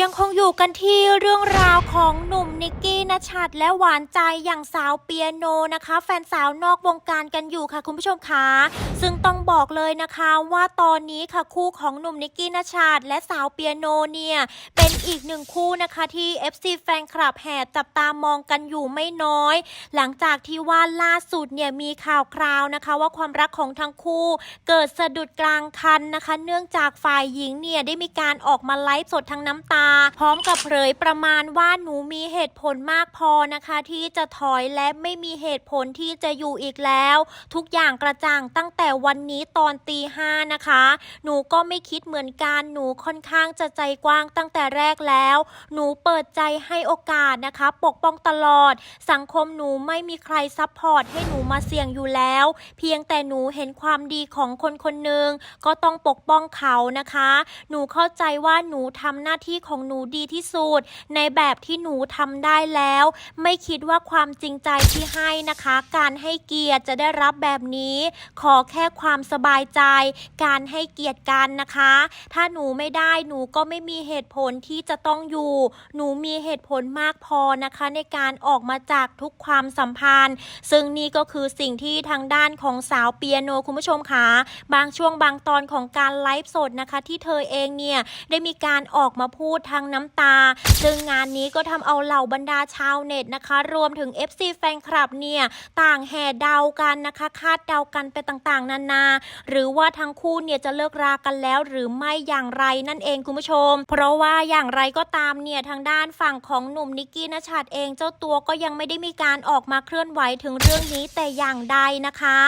ยังคงอยู่กันที่เรื่องราวของหนุ่มนิกกี้นชัดและหวานใจอย่างสาวเปียโนนะคะ แฟนสาวนอกวงการกันอยู่ค่ะคุณผู้ชมคะซึ่งต้องบอกเลยนะคะว่าตอนนี้ค่ะคู่ของหนุ่มนิกกี้นชัดและสาวเปียโนเนี่ยเป็นอีกหนึ่งคู่นะคะที่ FC แฟนคลับแห่จับตามองกันอยู่ไม่น้อย หลังจากที่ว่าล่าสุดเนี่ยมีข่าวคราวนะคะ ว่าความรักของทั้งคู่เกิดสะดุดกลางคันนะคะ เนื่องจากฝ่ายหญิงเนี่ยได้มีการออกมาไลฟ์สดทั้งน้ำตาพร้อมกับเผยประมาณว่าหนูมีเหตุผลมากพอนะคะ ที่จะถอยและไม่มีเหตุผลที่จะอยู่อีกแล้ว ทุกอย่างกระจ่างตั้งแต่วันนี้ตอนตีห้านะคะ หนูก็ไม่คิดเหมือนกันหนูค่อนข้างจะใจกว้างตั้งแต่แรกแล้ว หนูเปิดใจให้โอกาสนะคะ ปกป้องตลอด สังคมหนูไม่มีใครซัพพอร์ตให้หนูมาเสี่ยงอยู่แล้ว เพียงแต่หนูเห็นความดีของคนคนหนึ่งก็ต้องปกป้องเขานะคะ หนูเข้าใจว่าหนูทำหน้าที่ของหนูดีที่สุด ในแบบที่หนูทำได้แล้ว ไม่คิดว่าความจริงใจที่ให้นะคะ การให้เกียรติจะได้รับแบบนี้ ขอแค่ความสบายใจ การให้เกียรติกันนะคะ ถ้าหนูไม่ได้หนูก็ไม่มีเหตุผลที่จะต้องอยู่ หนูมีเหตุผลมากพอนะคะ ในการออกมาจากทุกความสัมพันธ์ ซึ่งนี่ก็คือสิ่งที่ทางด้านของสาวเปียโนคุณผู้ชมคะบางช่วงบางตอนของการไลฟ์สดนะคะ ที่เธอเองเนี่ยได้มีการออกมาพูดทางน้ำตา ซึ่งงานนี้ก็ทำเอาเหล่าบรรดาชาวเน็ตนะคะ รวมถึง FC แฟนคลับเนี่ย ต่างแห่เดากันนะคะ คาดเดากันไปต่างๆ นานา หรือว่าทั้งคู่เนี่ยจะเลิกรากันแล้วหรือไม่อย่างไรนั่นเองคุณผู้ชม เพราะว่าอย่างไรก็ตามเนี่ยทางด้านฝั่งของหนุ่มนิกกี้นชัดเองเจ้าตัวก็ยังไม่ได้มีการออกมาเคลื่อนไหวถึงเรื่องนี้แต่อย่างใดนะคะ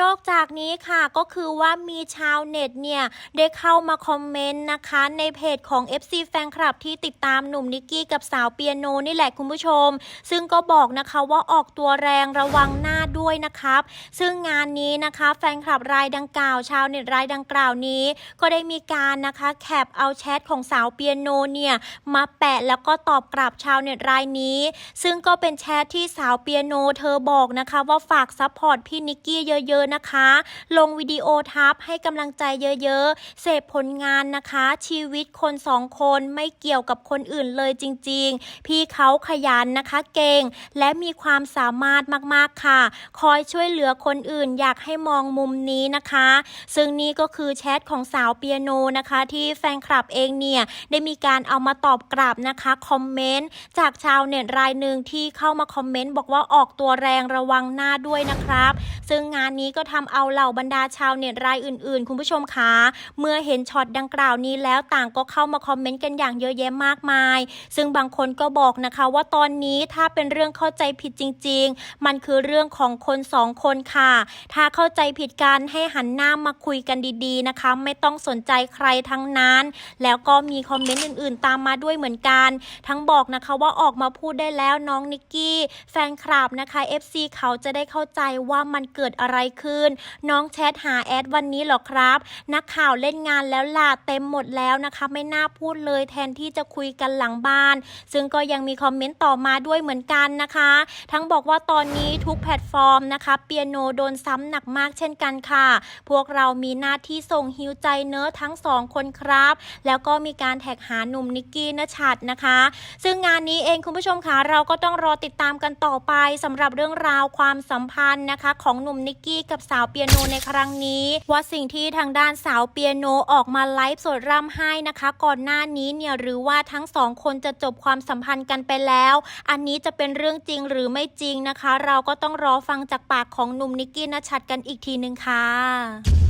นอกจากนี้ค่ะก็คือว่ามีชาวเน็ตเนี่ยได้เข้ามาคอมเมนต์นะคะ ในเพจของ FC แฟนคลับที่ติดตามหนุ่มนิกกี้กับสาวเปียโนนี่แหละคุณผู้ชม ซึ่งก็บอกนะคะว่าออกตัวแรงระวังหน้าด้วยนะครับ ซึ่งงานนี้นะคะแฟนคลับรายดังกล่าวชาวเน็ตรายดังกล่าวนี้ ก็ได้มีการนะคะแคปเอาแชทของสาวเปียโนเนี่ยมาแปะแล้วก็ตอบกลับชาวเน็ตรายนี้ ซึ่งก็เป็นแชทที่สาวเปียโนเธอบอกนะคะว่าฝากซัพพอร์ตพี่นิกกี้เยอะๆนะคะ ลงวิดีโอทับให้กำลังใจเยอะๆ เสพผลงานนะคะ ชีวิตคนสองคนไม่เกี่ยวกับคนอื่นเลยจริง ๆ พี่เขาขยันนะคะเก่ง และมีความสามารถมากๆค่ะ คอยช่วยเหลือคนอื่นอยากให้มองมุมนี้นะคะ ซึ่งนี่ก็คือแชทของสาวเปียโนนะคะ ที่แฟนคลับเองเนี่ยได้มีการเอามาตอบกลับนะคะคอมเมนต์จากชาวเน็ตรายหนึ่งที่เข้ามาคอมเมนต์บอกว่าออกตัวแรงระวังหน้าด้วยนะครับ ซึ่งงานนี้ก็ทำเอาเหล่าบรรดาชาวเน็ตรายอื่น ๆ คุณผู้ชมคะเมื่อเห็นช็อตดังกล่าวนี้แล้วต่างก็เข้ามาคอมเมนต์กันอย่างเยอะแยะมากมาย ซึ่งบางคนก็บอกนะคะว่าตอนนี้ถ้าเป็นเรื่องเข้าใจผิดจริง ๆ มันคือเรื่องของคนสองคนค่ะ ถ้าเข้าใจผิดกันให้หันหน้ามาคุยกันดีๆนะคะ ไม่ต้องสนใจใครทั้งนั้น แล้วก็มีคอมเมนต์อื่นๆ ตามมาด้วยเหมือนกัน ทั้งบอกนะคะว่าออกมาพูดได้แล้วน้องนิกกี้ แฟนคลับนะคะ FC เขาจะได้เข้าใจว่ามันเกิดอะไรขึ้น น้องแชทหาแอดวันนี้หรอครับ นักข่าวเล่นงานแล้วล่ะเต็มหมดแล้วนะคะ ไม่น่าพูดเลยแทนที่จะคุยกันหลังบ้าน ซึ่งก็ยังมีคอมเมนต์ต่อมาด้วยเหมือนกันนะคะ ทั้งบอกว่าตอนนี้ทุกแพลตฟอร์มนะคะ เปียโนโดนซ้ำหนักมากเช่นกันค่ะ พวกเรามีหน้าที่ส่งฮิวใจเนอทั้งสองคนครับ แล้วก็มีการแท็กหาหนุ่มนิกกี้นชัดนะคะ ซึ่งงานนี้เองคุณผู้ชมคะเราก็ต้องรอติดตามกันต่อไปสำหรับเรื่องราวความสัมพันธ์นะคะ ของหนุ่มนิกกี้กับสาวเปียโนในครั้งนี้ ว่าสิ่งที่ทางด้านสาวเปียโนออกมาไลฟ์สดร่ำไห้นะคะ ก่อนหน้านี้เนี่ยหรือว่าทั้งสองคนจะจบความสัมพันธ์กันไปแล้ว อันนี้จะเป็นเรื่องจริงหรือไม่จริงนะคะ เราก็ต้องรอฟังจากปากของหนุ่มนิกกี้นชัดกันอีกทีหนึ่งค่ะ